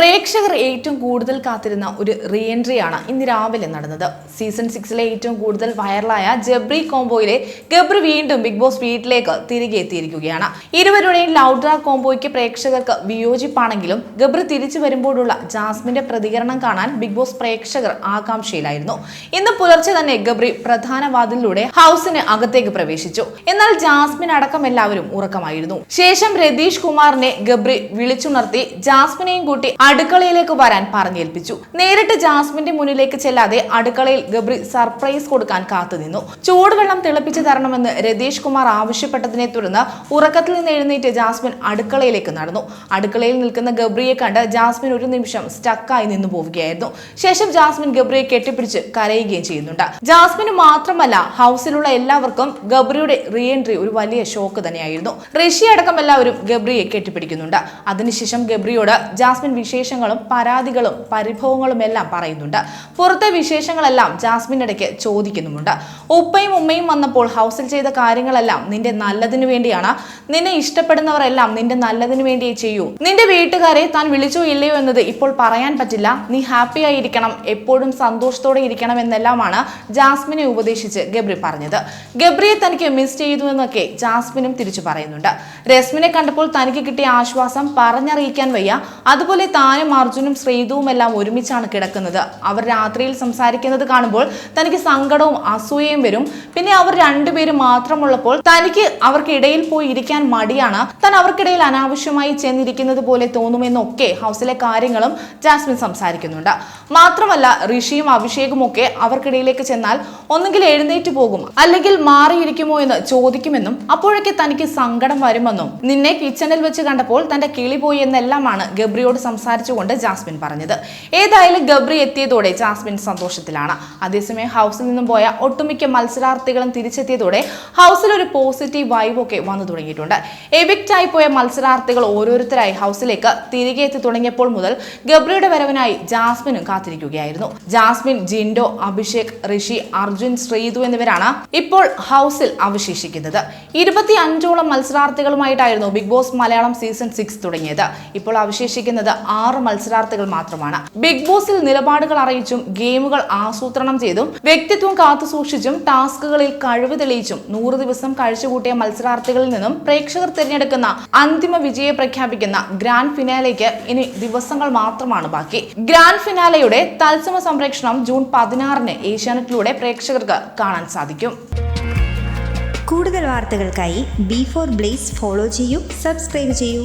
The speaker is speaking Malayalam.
പ്രേക്ഷകർ ഏറ്റവും കൂടുതൽ കാത്തിരുന്ന ഒരു റീ എൻട്രിയാണ് ഇന്ന് രാവിലെ നടന്നത്. സീസൺ സിക്സിലെ ഏറ്റവും കൂടുതൽ വൈറലായ ജബ്രി കോംബോയിലെ ഗബ്രി വീണ്ടും ബിഗ് ബോസ് വീട്ടിലേക്ക് തിരികെ എത്തിയിരിക്കുകയാണ്. ഇരുവരുടെയും ലൗഡ്ര കോംബോയ്ക്ക് പ്രേക്ഷകർക്ക് വിയോജിപ്പാണെങ്കിലും ഗബ്രി തിരിച്ചു വരുമ്പോഴുള്ള ജാസ്മിന്റെ പ്രതികരണം കാണാൻ ബിഗ് ബോസ് പ്രേക്ഷകർ ആകാംക്ഷയിലായിരുന്നു. ഇന്ന് പുലർച്ചെ തന്നെ ഗബ്രി പ്രധാന വാതിലിലൂടെ ഹൗസിന് അകത്തേക്ക് പ്രവേശിച്ചു. എന്നാൽ ജാസ്മിൻ അടക്കം എല്ലാവരും ഉറക്കമായിരുന്നു. ശേഷം രതീഷ് കുമാറിനെ ഗബ്രി വിളിച്ചുണർത്തി ജാസ്മിനെയും കൂട്ടി അടുക്കളയിലേക്ക് വരാൻ പറഞ്ഞേൽപ്പിച്ചു. നേരിട്ട് ജാസ്മിന്റെ മുന്നിലേക്ക് ചെല്ലാതെ അടുക്കളയിൽ ഗബ്രി സർപ്രൈസ് കൊടുക്കാൻ കാത്തുനിന്നു. ചൂടുവെള്ളം തിളപ്പിച്ചു തരണമെന്ന് രതീഷ് കുമാർ ആവശ്യപ്പെട്ടതിനെ തുടർന്ന് ഉറക്കത്തിൽ നിന്ന് എഴുന്നേറ്റ് ജാസ്മിൻ അടുക്കളയിലേക്ക് നടന്നു. അടുക്കളയിൽ നിൽക്കുന്ന ഗബ്രിയെ കണ്ട് ജാസ്മിൻ ഒരു നിമിഷം സ്റ്റക്കായി നിന്നു പോവുകയായിരുന്നു. ശേഷം ജാസ്മിൻ ഗബ്രിയെ കെട്ടിപ്പിടിച്ച് കരയുകയും ചെയ്യുന്നുണ്ട്. ജാസ്മിന് മാത്രമല്ല ഹൗസിലുള്ള എല്ലാവർക്കും ഗബ്രിയുടെ റീ എൻട്രി ഒരു വലിയ ഷോക്ക് തന്നെയായിരുന്നു. ഋഷി അടക്കം എല്ലാവരും ഗബ്രിയെ കെട്ടിപ്പിടിക്കുന്നുണ്ട്. അതിനുശേഷം ഗബ്രിയോട് ജാസ്മിൻ വിശേഷങ്ങളും പരാതികളും പരിഭവങ്ങളും എല്ലാം പറയുന്നുണ്ട്. പുറത്തെ വിശേഷങ്ങളെല്ലാം ജാസ്മിൻ ഇടയ്ക്ക് ചോദിക്കുന്നുമുണ്ട്. ഉപ്പയും ഉമ്മയും വന്നപ്പോൾ ഹൗസിൽ ചെയ്ത കാര്യങ്ങളെല്ലാം നിന്റെ നല്ലതിനു വേണ്ടിയാണ്. നിന്നെ ഇഷ്ടപ്പെടുന്നവരെല്ലാം നിന്റെ നല്ലതിനു വേണ്ടിയേ ചെയ്യൂ. നിന്റെ വീട്ടുകാരെ താൻ വിളിച്ചോ ഇല്ലയോ എന്നത് ഇപ്പോൾ പറയാൻ പറ്റില്ല. നീ ഹാപ്പി ആയിരിക്കണം. എപ്പോഴും സന്തോഷത്തോടെ ഇരിക്കണം എന്നെല്ലാമാണ് ജാസ്മിനെ ഉപദേശിച്ച് ഗബ്രി പറഞ്ഞത്. ഗബ്രിയെ തനിക്ക് മിസ് ചെയ്തു എന്നൊക്കെ ജാസ്മിനും തിരിച്ചു പറയുന്നുണ്ട്. രസ്മിനെ കണ്ടപ്പോൾ തനിക്ക് കിട്ടിയ ആശ്വാസം പറഞ്ഞറിയിക്കാൻ വയ്യ. അതുപോലെ താനും അർജുനും ശ്രീതുവും എല്ലാം ഒരുമിച്ചാണ് കിടക്കുന്നത്. അവർ രാത്രിയിൽ സംസാരിക്കുന്നത് കാണുമ്പോൾ തനിക്ക് സങ്കടവും അസൂയയും വരും. പിന്നെ അവർ രണ്ടുപേരും മാത്രമുള്ളപ്പോൾ തനിക്ക് അവർക്കിടയിൽ പോയി ഇരിക്കാൻ മടിയാണ്. താൻ അവർക്കിടയിൽ അനാവശ്യമായി ചെന്നിരിക്കുന്നത് പോലെ തോന്നുമെന്നൊക്കെ ഹൗസിലെ കാര്യങ്ങളും ജാസ്മിൻ സംസാരിക്കുന്നുണ്ട്. മാത്രമല്ല ഋഷിയും അഭിഷേകും ഒക്കെ അവർക്കിടയിലേക്ക് ചെന്നാൽ ഒന്നുകിൽ എഴുന്നേറ്റ് പോകും അല്ലെങ്കിൽ മാറിയിരിക്കുമോ എന്ന് ചോദിക്കുമെന്നും അപ്പോഴൊക്കെ തനിക്ക് സങ്കടം വരുമെന്നും. നിന്നെ കിച്ചണിൽ വെച്ച് കണ്ടപ്പോൾ തന്റെ കിളി പോയി എന്നെല്ലാമാണ് ഗബ്രിയോട് സംസാരിച്ചുകൊണ്ട് ജാസ്മിൻ പറഞ്ഞത്. ഏതായാലും ഗബ്രി എത്തിയതോടെ ജാസ്മിൻ സന്തോഷത്തിലാണ്. അതേസമയം ഹൗസിൽ നിന്നും പോയ ഒട്ടുമിക്ക മത്സരാർത്ഥികളും തിരിച്ചെത്തിയതോടെ ഹൗസിൽ ഒരു പോസിറ്റീവ് വൈബ് ഒക്കെ വന്നു തുടങ്ങിയിട്ടുണ്ട്. എവിക്റ്റ് ആയി പോയ മത്സരാർത്ഥികൾ ഓരോരുത്തരായി ഹൗസിലേക്ക് തിരികെ എത്തി തുടങ്ങിയപ്പോൾ മുതൽ ഗബ്രിയുടെ വരവിനായി ജാസ്മിനും കാത്തിരിക്കുകയായിരുന്നു. ജാസ്മിൻ ജിൻഡോ അഭിഷേക് ഋഷി അർജുൻ ശ്രീതു എന്നിവരാണ് ഇപ്പോൾ ഹൗസിൽ അവശേഷിക്കുന്നത്. ഇരുപത്തി അഞ്ചോളം മത്സരാർത്ഥികളുമായിട്ടായിരുന്നു Bigg Boss Malayalam season six തുടങ്ങിയത്. ഇപ്പോൾ അവശേഷിക്കുന്നത് ആറ് മത്സരാർത്ഥികൾ മാത്രമാണ്. ബിഗ് ബോസിൽ നിലപാടുകൾ അറിയിച്ചും ഗെയിമുകൾ ആസൂത്രണം ചെയ്തും വ്യക്തിത്വം കാത്തുസൂക്ഷിച്ചും ടാസ്കുകളിൽ കഴിവ് തെളിയിച്ചും നൂറ് ദിവസം കഴിച്ചുകൂട്ടിയ മത്സരാർത്ഥികളിൽ നിന്നും പ്രേക്ഷകർ തിരഞ്ഞെടുക്കുന്ന അന്തിമ വിജയെ പ്രഖ്യാപിക്കുന്ന ഗ്രാൻഡ് ഫിനാലേക്ക് ഇനി ദിവസങ്ങൾ മാത്രമാണ് ബാക്കി. ഗ്രാൻഡ് ഫിനാലയുടെ തത്സമ സംപ്രേക്ഷണം ജൂൺ പതിനാറിന് ഏഷ്യാനെറ്റിലൂടെ പ്രേക്ഷകർക്ക് കാണാൻ സാധിക്കും. കൂടുതൽ വാർത്തകൾക്കായി ബി ഫോർ ബ്ലേസ് ഫോളോ ചെയ്യൂ സബ്സ്ക്രൈബ് ചെയ്യൂ.